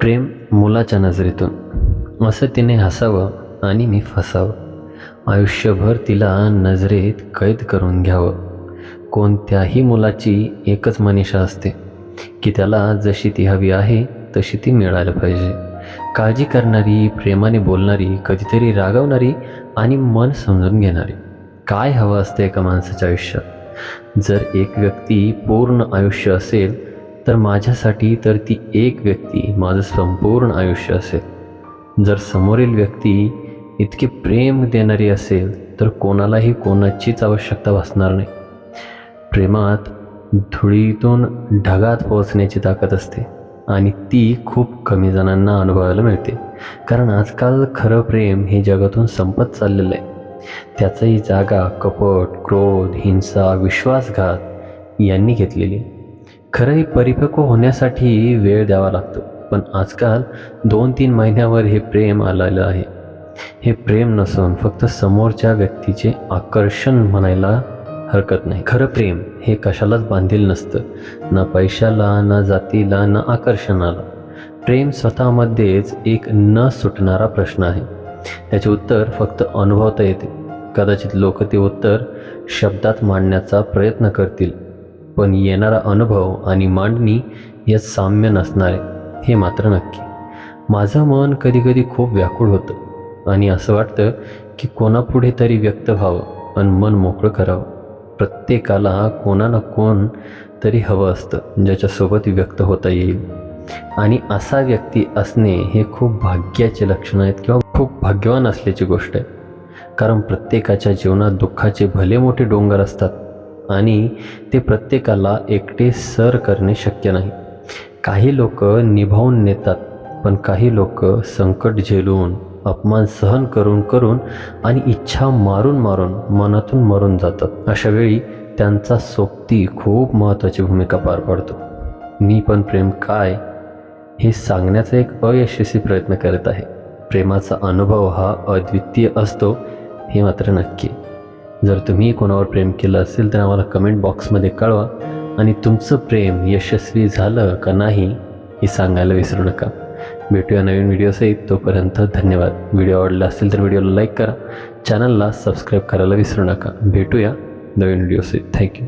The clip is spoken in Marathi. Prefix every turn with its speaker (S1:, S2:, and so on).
S1: प्रेम मुलाच्या नजरेतून. असं तिने हसावं आणि मी फसावं. आयुष्यभर तिला नजरेत कैद करून घ्यावं. कोणत्याही मुलाची एकच मनीषा असते की त्याला जशी ती हवी आहे तशी ती मिळायला पाहिजे. काळजी करणारी प्रेमाने बोलणारी कधीतरी रागवणारी आणि मन समजून घेणारी. काय हवं असतं एका माणसाच्या आयुष्यात? जर एक व्यक्ती पूर्ण आयुष्य असेल तर माझ्यासाठी तर ती एक व्यक्ती माझं संपूर्ण आयुष्य असेल. जर समोरील व्यक्ती इतके प्रेम देणारी असेल तर कोणालाही कोणाचीच आवश्यकता भासणार नाही. प्रेमात धुळीतून ढगात पोहोचण्याची ताकद असते आणि ती खूप कमी जणांना अनुभवायला मिळते. कारण आजकाल खरं प्रेम हे जगातून संपत चाललेलं आहे. त्याचाही जागा कपट क्रोध हिंसा विश्वासघात यांनी घेतलेली आहे. खरंही परिपक्व होण्यासाठी वेळ द्यावा लागतो. पण आजकाल दोन तीन महिन्यावर हे प्रेम आलेलं आहे. हे प्रेम नसून फक्त समोरच्या व्यक्तीचे आकर्षण म्हणायला हरकत नाही. खरं प्रेम हे कशालाच बांधील नसतं. ना पैशाला ना जातीला ना आकर्षणाला. प्रेम स्वतःमध्येच एक न सुटणारा प्रश्न आहे. त्याचे उत्तर फक्त अनुभवता येते. कदाचित लोक ते उत्तर शब्दात मांडण्याचा प्रयत्न करतील. पण येणारा अनुभव आणि मांडणी यात साम्य नसणार आहे हे मात्र नक्की. माझं मन कधीकधी खूप व्याकुळ होतं आणि असं वाटतं की कोणापुढे तरी व्यक्त व्हावं आणि मन मोकळं करावं. प्रत्येकाला कोणा ना कोण तरी हवं असतं ज्याच्यासोबत व्यक्त होता येईल. आणि असा व्यक्ती असणे हे खूप भाग्याचे लक्षण आहेत किंवा खूप भाग्यवान असल्याची गोष्ट आहे. कारण प्रत्येकाच्या जीवनात दुःखाचे भले मोठे डोंगर असतात आणि ते प्रत्येकाला एकटे सर करणे शक्य नाही. काही लोक निभावून नेतात पण काही लोक संकट झेलून अपमान सहन करून करून आणि इच्छा मारून मारून मनातून मरून जातात. अशा वेळी त्यांचा सोबती खूप महत्त्वाची भूमिका पार पाडतो. मी पण प्रेम काय हे सांगण्याचा एक अयशस्वी प्रयत्न करत आहे. प्रेमाचा अनुभव हा अद्वितीय असतो हे मात्र नक्की. जर तुम्ही कोणावर प्रेम केलं असेल तर आम्हाला कमेंट बॉक्समध्ये कळवा. आणि तुमचं प्रेम यशस्वी झालं का नाही हे सांगायला विसरू नका. भेटूया नवीन व्हिडिओसहित तोपर्यंत धन्यवाद. व्हिडिओ आवडला असेल तर व्हिडिओला लाईक करा. चॅनलला सबस्क्राईब करायला विसरू नका. भेटूया नवीन व्हिडिओसहित थँक्यू